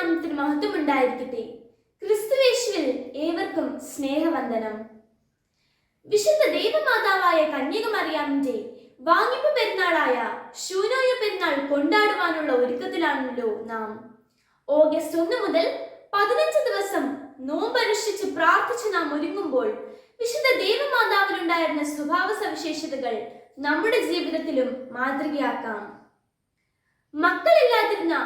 തിരുനാമത്തിന് മഹത്വം ഉണ്ടായിരിക്കട്ടെ ക്രിസ്തുവേശുവിൽ ഏവർക്കും സ്നേഹവന്ദനം. വിശുദ്ധ ദൈവമാതാവായ കന്യകമറിയാമിന്റെ വാങ്ങിപ്പ് പെരുന്നാളായ ശൂനോയ പെരുന്നാൾ കൊണ്ടാടുവാനുള്ള ഒരുക്കത്തിലാണല്ലോ നാം. ഓഗസ്റ്റ് ഒന്ന് മുതൽ പതിനഞ്ച് ദിവസം നോമ്പനുഷ്ഠിച്ച് പ്രാർത്ഥിച്ച് നാം ഒരുങ്ങുമ്പോൾ വിശുദ്ധ ദൈവമാതാവിനുണ്ടായിരുന്ന സ്വഭാവ സവിശേഷതകൾ നമ്മുടെ ജീവിതത്തിലും മാതൃകയാക്കാം. മക്കളില്ലാതിരുന്ന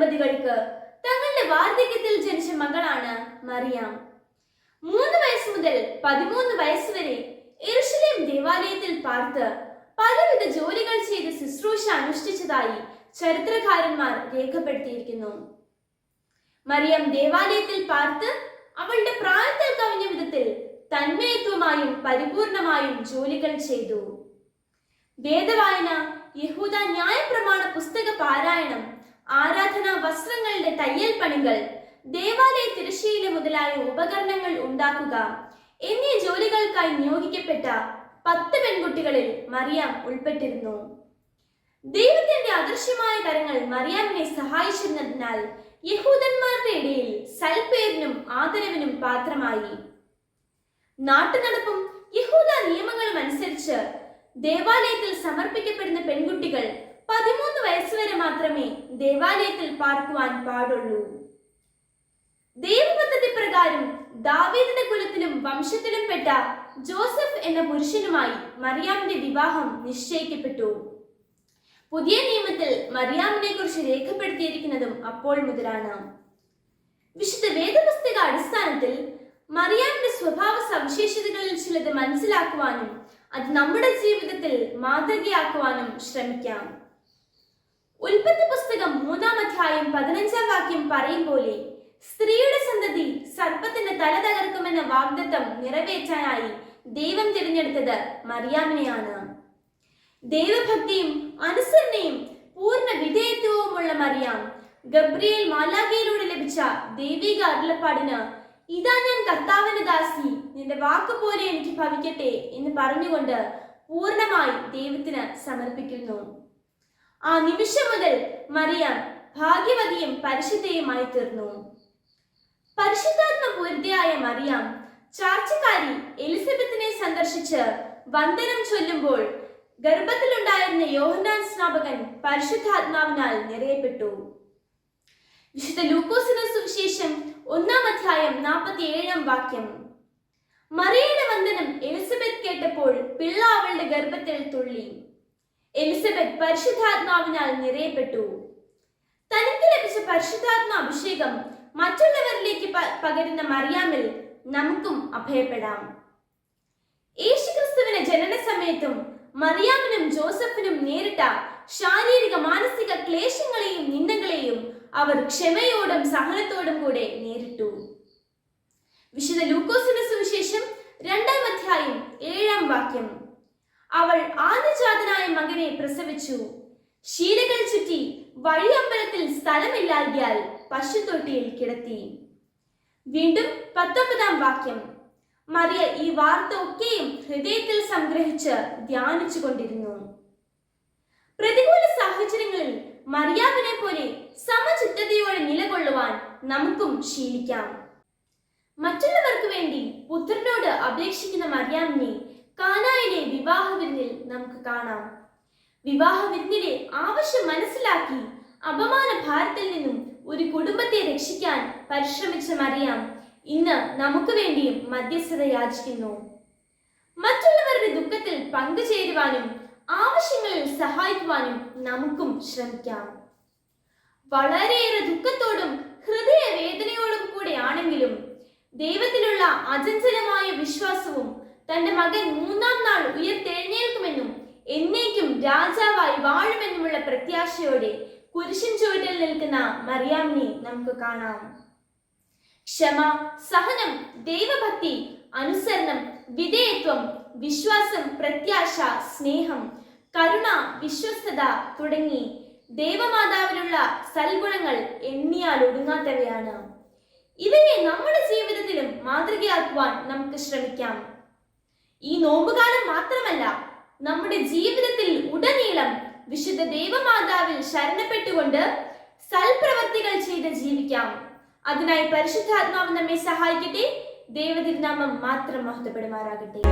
ദമ്പതികൾക്ക് തങ്ങളുടെ വാർദ്ധക്യത്തിൽ ജനിച്ച മകളാണ് മറിയാം. മൂന്ന് വയസ്സ് മുതൽ പതിമൂന്ന് വയസ്സ് വരെ എറുഷലേം ദേവാലയത്തിൽ പാർത്ത് പലവിധ ജോലികൾ ചെയ്ത് ശുശ്രൂഷ അനുഷ്ഠിച്ചതായി ചരിത്രകാരന്മാർ രേഖപ്പെടുത്തിയിരിക്കുന്നു. മറിയം ദേവാലയത്തിൽ പാർത്ത് അവളുടെ പ്രായത്തിൽ കവിഞ്ഞ വിധത്തിൽ തന്മയത്വമായും പരിപൂർണമായും ജോലികൾ ചെയ്തു. വേദവായന യഹൂദ ന്യായപ്രമാണ പുസ്തക പാരായണം ആരാധനാ വസ്ത്രങ്ങളുടെ തയ്യൽ പണികൾ ദേവാലയ തിരശ്ശീല മുതലായ ഉപകരണങ്ങൾ ഉണ്ടാക്കുക. എന്നീ ജോലികൾക്കായി നിയോഗിക്കപ്പെട്ട പത്ത് പെൺകുട്ടികളിൽ മറിയാം ഉൾപ്പെട്ടിരുന്നു. ദൈവത്തിന്റെ അദൃശ്യമായ കരങ്ങൾ മറിയാമിനെ സഹായിച്ചിരുന്നതിനാൽ യഹൂദന്മാരുടെ ഇടയിൽ സൽപേരിനും ആദരവിനും പാത്രമായി. നാട്ടുനടപ്പും യഹൂദ നിയമങ്ങളും അനുസരിച്ച് ദേവാലയത്തിൽ സമർപ്പിക്കപ്പെടുന്ന പെൺകുട്ടികൾ മാത്രമേ ദേവാലയത്തിൽ പാർക്കുവാൻ പാടുള്ളൂ. ദൈവപദ്ധതി പ്രകാരം ദാവീദിന്റെ കുലത്തിലും വംശത്തിലും പെട്ട ജോസഫ് എന്ന പുരുഷനുമായി മറിയാമിന്റെ വിവാഹം നിശ്ചയിക്കപ്പെട്ടു. പുതിയ നിയമത്തിൽ മറിയാമിനെ കുറിച്ച് രേഖപ്പെടുത്തിയിരിക്കുന്നതും അപ്പോൾ മുതലാണ്. വിശുദ്ധ വേദപുസ്തക അടിസ്ഥാനത്തിൽ മറിയാമിന്റെ സ്വഭാവ സവിശേഷതകളിൽ ചിലത് മനസ്സിലാക്കുവാനും അത് നമ്മുടെ ജീവിതത്തിൽ മാതൃകയാക്കുവാനും ശ്രമിക്കാം. ഉൽപ്പത്തി പുസ്തകം മൂന്നാം അധ്യായം പതിനഞ്ചാം വാക്യം പറയും പോലെ സ്ത്രീയുടെ സന്തതി സർപ്പത്തിന്റെ തല തകർക്കുമെന്ന വാഗ്ദത്തം നിറവേറ്റാനായി ദൈവം തിരഞ്ഞെടുത്തത് മറിയാമിനെയാണ്. ദൈവഭക്തിയും അനുസരണയും പൂർണ വിധേയത്വവുമുള്ള മറിയാം ഗബ്രിയേൽ മാലാഖയിലൂടെ ലഭിച്ച ദൈവിക അരുളപ്പാടിന് ഇതാ ഞാൻ കർത്താവിന്റെ ദാസി നിന്റെ വാക്ക് പോലെ എനിക്ക് ഭവിക്കട്ടെ എന്ന് പറഞ്ഞുകൊണ്ട് പൂർണമായി ദൈവത്തിന് സമർപ്പിക്കുന്നു. ആ നിമിഷം മുതൽ മറിയാം ഭാഗ്യവതിയും പരിശുദ്ധയുമായി തീർന്നു. പരിശുദ്ധാത്മ പൂരിതയായ മറിയാം ചാർച്ചക്കാരി എലിസബത്തിനെ സന്ദർശിച്ച് വന്ദനം ചൊല്ലുമ്പോൾ ഗർഭത്തിലുണ്ടായിരുന്ന യോഹനാൻ സ്നാപകൻ പരിശുദ്ധാത്മാവിനാൽ നിറയപ്പെട്ടു. വിശുദ്ധ ലൂക്കോസിന് സുവിശേഷം ഒന്നാം അധ്യായം നാൽപ്പത്തി ഏഴാം വാക്യം. മറിയയുടെ വന്ദനം എലിസബത്ത് കേട്ടപ്പോൾ പിള്ള അവളുടെ ഗർഭത്തിൽ തുള്ളി. എലിസബത്ത് പരിശുദ്ധാത്മാവിനാൽ നിറയപ്പെട്ടു. തനിക്ക് ലഭിച്ച പരിശുദ്ധാത്മ അഭിഷേകം മറ്റുള്ളവരിലേക്ക് പകരുന്ന മറിയാമിൽ നമുക്കും അഭയപ്പെടാം. യേശുക്രിസ്തുവിന്റെ ജനന സമയത്തും മറിയാമിനും ജോസഫിനും നേരിട്ട ശാരീരിക മാനസിക ക്ലേശങ്ങളെയും നിന്ദകളെയും അവർ ക്ഷമയോടും സഹനത്തോടും കൂടെ നേരിട്ടു. വിശുദ്ധ ലൂക്കോസിന്റെ സുവിശേഷം രണ്ടാം അധ്യായം ഏഴാം വാക്യം. അവൾ ആദ്യജാതനായ പ്രസവിച്ചു. ശീലകൾ ചുറ്റി വഴിയമ്പലത്തിൽ സ്ഥലമില്ലാകിയാൽ പശുത്തൊട്ടിയിൽ കിടത്തി. വീണ്ടും പത്തൊമ്പതാം വാക്യം. മറിയ ഈ വാർത്ത ഒക്കെയും ഹൃദയത്തിൽ സംഗ്രഹിച്ച് ധ്യാനിച്ചു കൊണ്ടിരുന്നു പ്രതികൂല സാഹചര്യങ്ങളിൽ മറിയാവിനെ പോലെ സമചിത്തതയോടെ നിലകൊള്ളുവാൻ നമുക്കും ശീലിക്കാം. മറ്റുള്ളവർക്ക് വേണ്ടി പുത്രനോട് അപേക്ഷിക്കുന്ന മറിയാമിനെ കാനായിലെ വിവാഹ വിരുന്നിൽ നമുക്ക് കാണാം. വിവാഹ വിരുന്നിലെ ആവശ്യം മനസ്സിലാക്കി അപമാന ഭാരത്തിൽ നിന്നും ഒരു കുടുംബത്തെ രക്ഷിക്കാൻ പരിശ്രമിച്ച മറിയാം. ഇന്ന് നമുക്ക് വേണ്ടിയും മധ്യസ്ഥത യാചിക്കുന്നു. മറ്റുള്ളവരുടെ ദുഃഖത്തിൽ പങ്കുചേരുവാനും ആവശ്യങ്ങളിൽ സഹായിക്കുവാനും നമുക്കും ശ്രമിക്കാം. വളരെയേറെ ദുഃഖത്തോടും ഹൃദയ വേദനയോടും കൂടെ ആണെങ്കിലും ദൈവത്തിലുള്ള അചഞ്ചലമായ വിശ്വാസവും തന്റെ മകൻ മൂന്നാം നാൾ ഉയർത്തെഴുന്നേൽക്കുമെന്നും രാജാവായി വാഴുമെന്നുമുള്ള പ്രത്യാശയോടെ കുരിശൻ ചുവട്ടിൽ നിൽക്കുന്ന മറിയാമിനെ നമുക്ക് കാണാം. ക്ഷമ സഹനം ദൈവഭക്തി അനുസരണം വിധേയത്വം വിശ്വാസം പ്രത്യാശ സ്നേഹം കരുണ വിശ്വസ്തത തുടങ്ങി ദേവമാതാവിനുള്ള സൽഗുണങ്ങൾ എണ്ണിയാൽ ഒടുങ്ങാത്തവയാണ് ഇവയെ നമ്മുടെ ജീവിതത്തിലും മാതൃകയാക്കുവാൻ നമുക്ക് ശ്രമിക്കാം. ഈ നോമ്പുകാലം മാത്രമല്ല നമ്മുടെ ജീവിതത്തിൽ ഉടനീളം വിശുദ്ധ ദേവമാതാവിൽ ശരണപ്പെട്ടുകൊണ്ട് സൽപ്രവർത്തികൾ ചെയ്ത് ജീവിക്കാം. അതിനായി പരിശുദ്ധാത്മാവ് നമ്മെ സഹായിക്കട്ടെ. ദൈവതിരുനാമം മാത്രം മഹത്വപ്പെടുമാറാകട്ടെ.